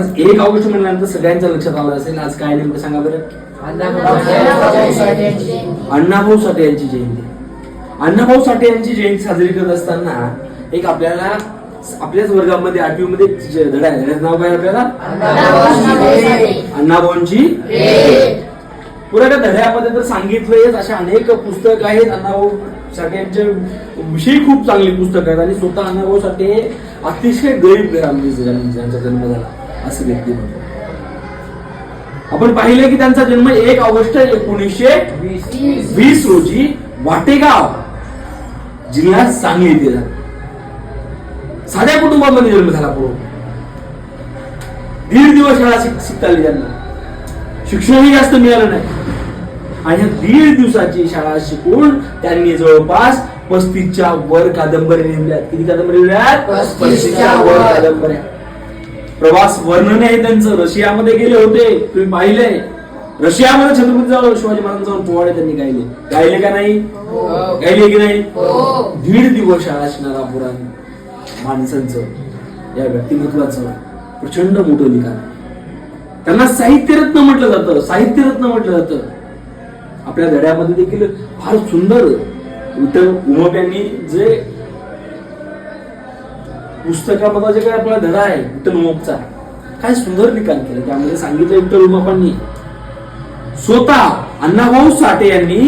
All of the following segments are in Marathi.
एक ऑगस्ट म्हणल्यानंतर सगळ्यांच्या लक्षात आलं असेल आज काय नेमकं सांगा बरं? अण्णाभाऊ साठे यांची जयंती. अण्णाभाऊ साठे यांची जयंती. साजरी करत असताना एक आपल्याला आपल्याच वर्गामध्ये आठवी मध्ये जे धडा आहे धड्याचं नाव काय आपल्याला? अण्णाभाऊंची पुऱ्या त्या धड्यामध्ये तर सांगितलंय अशा अनेक पुस्तक आहेत. अण्णाभाऊ साठे यांच्या विषयी खूप चांगली पुस्तक आहेत. आणि स्वतः अण्णाभाऊ साठे हे अतिशय गरीब घरामध्ये ज्यांचा जन्म झाला. असं व्यक्ती म्हणतो. आपण पाहिलं की त्यांचा जन्म एक ऑगस्ट एकोणीसशे वीस रोजी वाटेगाव जिल्ह्यात सांगली येथे झाला. साध्या कुटुंबामध्ये जन्म झाला पूर्व दीड दिवस शाळा शिक- शिकता आली त्यांना. शिक्षणही जास्त मिळालं नाही. आणि दीड दिवसाची शाळा शिकून त्यांनी जवळपास पस्तीसच्या वर कादंबरी लिहिल्यात किती कादंबरी लिहिल्यात पस्तीसच्या वर. कादंबऱ्या. प्रवास वर्णन आहे त्यांचं. रशियामध्ये गेले होते तुम्ही पाहिले. रशियामध्ये छत्रपती जाऊ शिवाजी महाराज जाऊन पोवाडे त्यांनी गायले. गायले का नाही? गायले की नाही? दीड दिवस शाळा शिकणारा पुराण माणसांचं या व्यक्तिमत्वाचं. प्रचंड मोठं लिखाण त्यांना साहित्यरत्न म्हटलं जातं साहित्यरत्न म्हटलं जातं. आपल्या धड्यामध्ये देखील फार सुंदर. उमप यांनी जे पुस्तकामधला जे काय आपला धडा आहे विठ्ठल उमपचा काय सुंदर निकाल केला. त्यामध्ये सांगितलं विठ्ठल उमापांनी. स्वतः अण्णाभाऊ साठे यांनी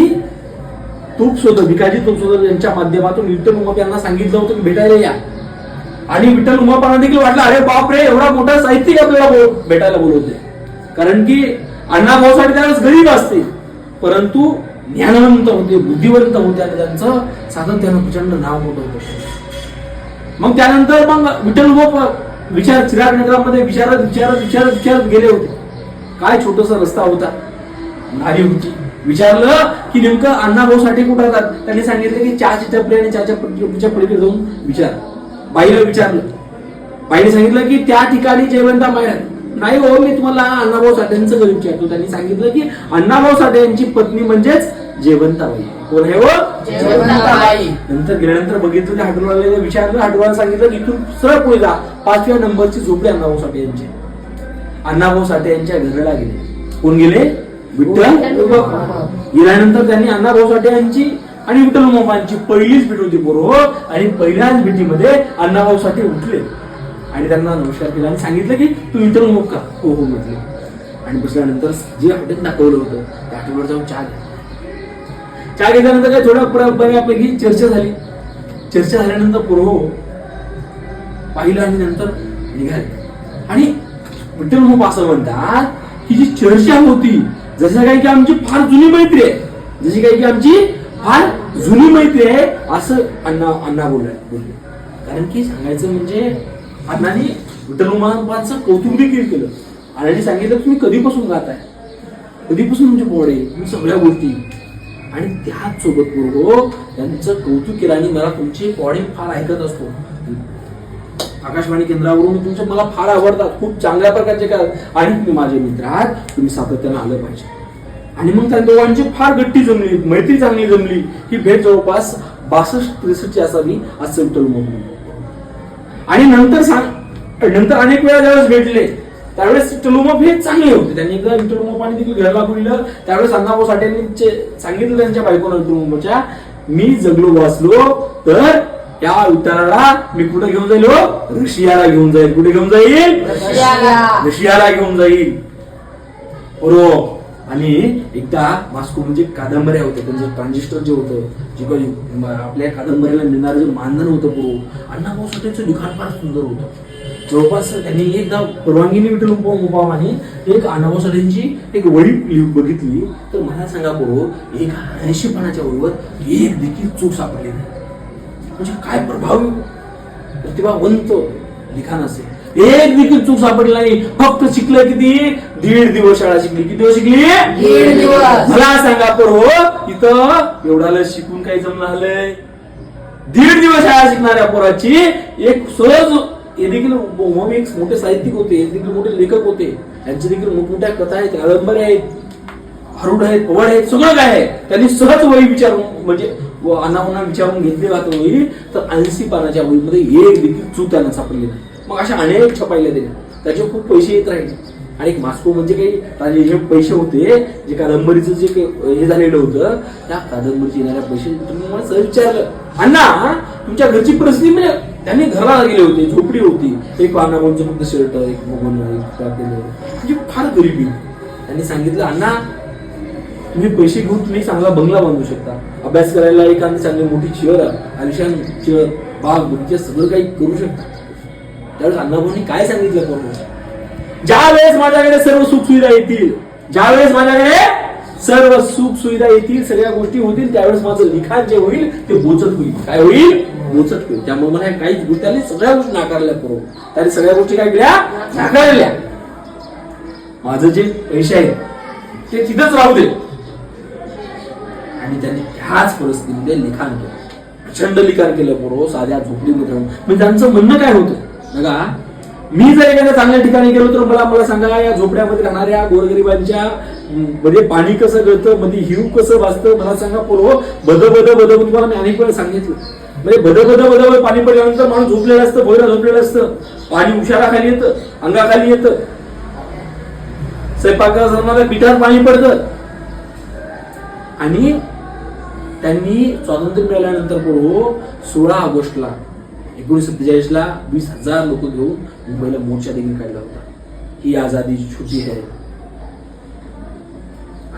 तूप शोधक भिकाजी तूप शोधक यांच्या माध्यमातून विठ्ठल उमाप यांना सांगितलं होतं की भेटायला या. आणि विठ्ठल उमापांना देखील वाटलं अरे बाप रे एवढा मोठा साहित्यिक आपल्याला भेटायला बोलवते कारण की अण्णाभाऊ साठे त्यावेळेस गरीब असते परंतु ज्ञानवंत होते बुद्धिवंत होते आणि त्यांचं सातत्यानं प्रचंड नाव मोठं होतं. मग त्यानंतर मग विठ्ठल गोप विचार चिराग नगरामध्ये विचारत विचारत विचारत विचारत गेले होते. काय छोटासा रस्ता होता? नाली होती. विचारलं की नेमकं अण्णाभाऊ साठी कुठं राहतात त्यांनी सांगितलं की चहाची टपरी आणि चहाच्या टपरीच्या पलीकडे जाऊन विचार. बाईला विचारलं. बाईने सांगितलं की त्या ठिकाणी जयवंता माय आहे. नाही हो मी तुम्हाला अण्णाभाऊ साठेंचं घर विचारतो. त्यांनी सांगितलं की अण्णाभाऊ साठे यांची पत्नी म्हणजेच जयवंताबाई कोण आहे हो. नंतर गेल्यानंतर बघितलं की हाटवाला विचारलं. हाटवाला सांगितलं की इथून सरळ पुढे जा. पाचव्या नंबरची झोपडी अण्णाभाऊ साठे यांची. अण्णाभाऊ साठे यांच्या घराला गेले. कोण गेले? विठ्ठल गेल्यानंतर त्यांनी अण्णाभाऊ साठे यांची आणि विठ्ठल उमापांची पहिलीच भेट होती बरोबर आणि पहिल्याच भेटीमध्ये अण्णाभाऊ साठे उठले. आणि त्यांना नमस्कार केला आणि सांगितलं की तू इंटरव्ह्यू उमप का हो हो म्हटले. आणि बसल्यानंतर जे हॉटेल दाखवलं होतं त्या हॉटेलवर जाऊन चहा घ्या. चहा घेतल्यानंतर काय थोड्या बऱ्यापैकी चर्चा झाली. चर्चा झाल्यानंतर पूर्व पाहिलं आणि नंतर निघाले. आणि विठ्ठल खूप असं म्हणतात की जी चर्चा होती जसं काही की आमची फार जुनी मैत्री आहे जशी काही की आमची फार जुनी मैत्री आहे असं अण्णा अण्णा बोलले बोलले. कारण की सांगायचं म्हणजे अण्णांनी विठ्ठल उमापांचं कौतुक देखील केलं. अण्णांनी सांगितलं तुम्ही कधीपासून गाताय कधीपासून म्हणजे पोळे मी सगळ्या गोष्टी. आणि त्याच सोबत पूर्व त्यांचं कौतुक केलं आणि मला तुमचे पॉडे फार ऐकत असतो. आकाशवाणी केंद्रावरून तुमचे मला फार आवडतात. खूप चांगल्या प्रकारचे काय आणि तुम्ही माझे मित्र आहात. तुम्ही सातत्यानं आलं पाहिजे. आणि मग त्या दोघांची फार गट्टी जमली मैत्री चांगली जमली. ही भेट जवळपास बासष्ट त्रेसष्टची असावी असं विठ्ठल म्हणून आणि नंतर सांग नंतर अनेक वेळा ज्यावेळेस भेटले त्यावेळेस विठ्ठलुमप हे चांगले होते. त्यांनी एकदा विठ्ठलुमपाने देखील घराला बोललं त्यावेळेस अण्णाभाऊ साठेंनी सांगितलं त्यांच्या बायकोनं विठ्ठलुमपच्या मी जगलो वाचलो तर त्या विठ्ठलाला मी कुठे घेऊन जाईल हो? रशियाला घेऊन जाईल. कुठे घेऊन जाईल. रशियाला घेऊन जाईल. बरोबर. आणि एकदा वास्को म्हणजे कादंबऱ्या होत्या त्यांचं ट्रान्झिस्टर जे होतं जे काही आपल्या कादंबरीला मिळणारं जे मानधन होतं पूर्व अण्णाभाऊ साठेचं लिखाण फार सुंदर होतं. जवळपास त्यांनी एकदा परवानगीने विठ्ठल मुपामाने एक अण्णाभाऊ साठेंची एक वळी बघितली. तर मला सांगा पूर्व एक ऐंशी पानाच्या वळीवर एक देखील चूक सापडली नाही. म्हणजे काय प्रभावी प्रतिभावंत लिखाण असेल. एक देखील चूक सापडली नाही. फक्त शिकलं किती? दीड दिवस शाळा शिकली. किती दिवस शिकली? दीड दिवस. मला सांगा पर हो इथं एवढ्याला शिकून काही जमलं आलंय? दीड दिवस शाळा शिकणाऱ्या पोराची एक सहज हे देखील एक मोठे साहित्यिक होते हे देखील मोठे लेखक होते. त्यांचे देखील मोठमोठ्या कथा आहेत कादंबऱ्या आहेत हरुड आहेत पवड आहेत सगळं काय आहे. त्यांनी सहज वही विचारून म्हणजे अनावना विचारून घेतली जात वही तर ऐंशी पानाच्या वहीमध्ये एक देखील चूक त्यांना सापडली नाही. मग अशा अनेक छपाईल्या दिल्या त्याचे खूप पैसे येत राहिले. आणि मास्को म्हणजे काही जे पैसे होते जे कादंबरीचं जे काही हे झालेलं होतं त्या कादंबरीचे येणाऱ्या पैसे तुम्ही मला सहज विचारलं. अण्णा तुमच्या घरची परिस्थिती म्हणजे त्यांनी घराला गेले होते झोपडी होती. एक अण्णाभाऊंचं फक्त शर्ट एक मोगन एक म्हणजे फार गरिबी त्यांनी सांगितलं अण्णा तुम्ही पैसे घेऊन तुम्ही चांगला बंगला बांधू शकता. अभ्यास करायला एखादी चांगली मोठी चेअर आलिशान चेअर बाग बगीचा सगळं काही करू शकता. त्यावेळेस अण्णाभाऊनी काय सांगितलं करून ज्या वेळेस माझ्याकडे सर्व सुख सुविधा येतील ज्या वेळेस माझ्याकडे सर्व सुख सुविधा येतील सगळ्या गोष्टी होतील त्यावेळेस माझं लिखाण जे होईल ते बोचत होईल. काय होईल? बोचत होईल. त्यामुळे मला काहीच गोष्टी त्यांनी सगळ्या गोष्टी नाकारल्या करू त्याने सगळ्या गोष्टी काय केल्या? नाकारल्या. माझं जे पैसे आहेत ते तिथंच राहू दे. आणि त्यांनी ह्याच परिस्थितीमध्ये लिखाण केलं. प्रचंड लिखाण केलं बरोबर साध्या झोपडीमध्ये राहून. म्हणजे त्यांचं म्हणणं काय होतं? बघा मी जर एखाद्या चांगल्या ठिकाणी गेलो तर मला मला सांगा या झोपड्यामध्ये राहणाऱ्या गोरगरिबांच्या मध्ये पाणी कसं गळतं मध्ये हिव कसं वाजतं मला सांगा पूर्व बद बद बद तुम्हाला मी अनेक वेळा सांगितलं. म्हणजे बद बद बद पाणी पडल्यानंतर माणूस झोपलेलं असतं भोयरा झोपलेलं असतं. पाणी उशाराखाली येतं अंगाखाली येतं. स्वयंपाकाला पिठात पाणी पडतं. आणि त्यांनी स्वातंत्र्य मिळाल्यानंतर पूर्व सोळा ऑगस्टला एकोणीसशे सत्तेचाळीसला वीस हजार लोक घेऊन मुंबईला मोर्चा देखील काढला होता. ही आझादी छुट्टी आहे.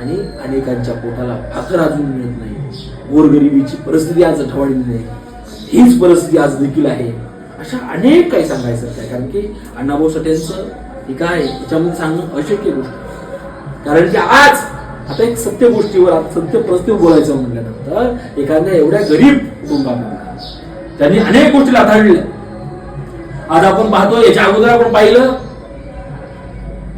आणि अनेकांच्या पोटाला भाकर अजून मिळत नाही. गोरगरिबीची परिस्थिती आज ढवाळली नाही. हीच परिस्थिती आज देखील आहे. अशा अनेक काही सांगायचं काय कारण की अण्णाभाऊ साठेंचं हे काय त्याच्यामध्ये सांगणं अशक्य गोष्ट कारण की आज आता एक सत्य गोष्टीवर सत्य परिस्थितीवर बोलायचं म्हटल्यानंतर एखाद्या एवढ्या गरीब कुटुंबामध्ये त्यांनी अनेक गोष्टी लाथाडल्या आज आपण पाहतो याच्या अगोदर आपण पाहिलं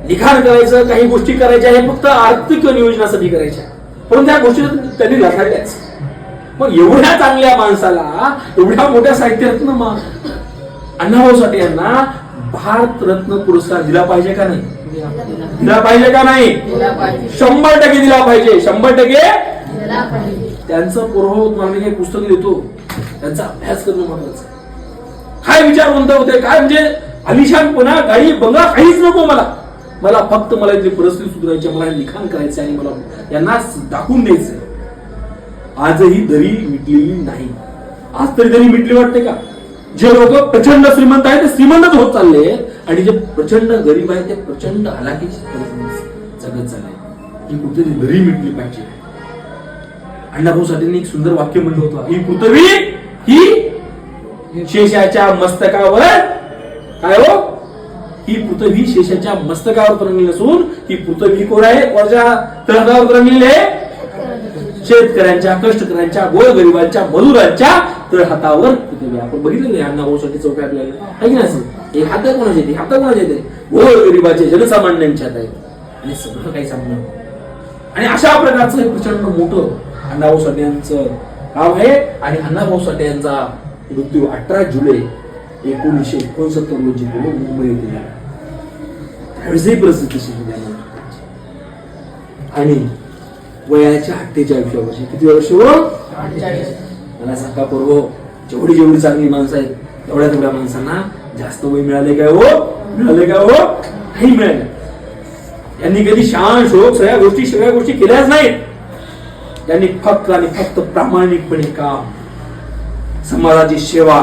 लिखाण करायचं काही गोष्टी करायच्या हे फक्त आर्थिक नियोजनासाठी करायच्या. पण त्या गोष्टी त्यांनी लथाडल्याच मग एवढ्या चांगल्या माणसाला एवढ्या मोठ्या साहित्यरत्न अण्णाभाऊ साठे यांना भारत रत्न पुरस्कार दिला पाहिजे का नाही? दिला पाहिजे का नाही. शंभर टक्के दिला पाहिजे. शंभर टक्के. त्यांचं मी काही पुस्तक देतो त्यांचा अभ्यास करणं महत्वाचं काय विचार म्हणत होते काय म्हणजे अलिशानपणा गाडी बंगला काहीच नको मला. मला फक्त मला इथली परिस्थिती सुधारायची मला लिखाण करायचं आणि मला यांना दाखवून द्यायचं आजही दरी मिटलेली नाही. आज तरी दरी मिटली वाटते का? जे लोक प्रचंड श्रीमंत आहेत ते श्रीमंतच होत चालले. आणि जे प्रचंड गरीब आहेत ते प्रचंड हलाखीची परिस्थिती जगत चालले. ही कुठेतरी दरी मिटली पाहिजे. अण्णाभाऊ साठेंनी एक सुंदर वाक्य म्हणलं होतं. ही पृथ्वी ही शेषाच्या मस्तकावर काय हो? ही पृथ्वी शेषाच्या मस्तकावर तरंगली नसून ही पृथ्वी कोण आहे? कोणाच्या तळागावर तरंगलेली आहे. शेतकऱ्यांच्या कष्टकऱ्यांच्या गोरगरिबांच्या मजुरांच्या तळहातावर पृथ्वी आपण बघितलं अण्णाभाऊ साठी चौक आपल्याला. आहे की नाही हे हात कोणाचे येते हात कोणाचे येते गोरगरिबाचे जनसामान्यांच्या आहेत. आणि सगळं काही सांगणं आणि अशा प्रकारचं प्रचंड मोठं अण्णाभाऊ साठे काम आहे. आणि अण्णाभाऊ साठे यांचा मृत्यू अठरा जुलै एकोणीसशे एकोणसत्तर रोजी मुंबई येथे झाला. त्यावेळेसही परिस्थिती साठेंची. आणि वयाच्या अठ्ठेचाळीस वर्षी. किती वर्ष हो. मला सांगा पूर्व जेवढी जेवढी चांगली माणसं आहेत तेवढ्या तेवढ्या माणसांना जास्त वय मिळाले काय हो? मिळाले काय हो? नाही मिळाले यांनी कधी शान शोक सगळ्या गोष्टी सगळ्या गोष्टी केल्याच नाहीत. यांनी फक्त आणि फक्त प्रामाणिकपणे काम समाजाची सेवा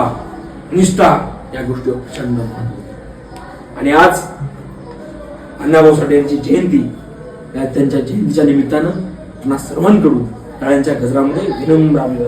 निष्ठा या गोष्टी प्रचंड आणि आज अण्णाभाऊ साठे यांची जयंती या त्यांच्या जयंतीच्या निमित्तानं पुन्हा सर्वांकडून टाळ्यांच्या गजरामध्ये विनम्र आम्ही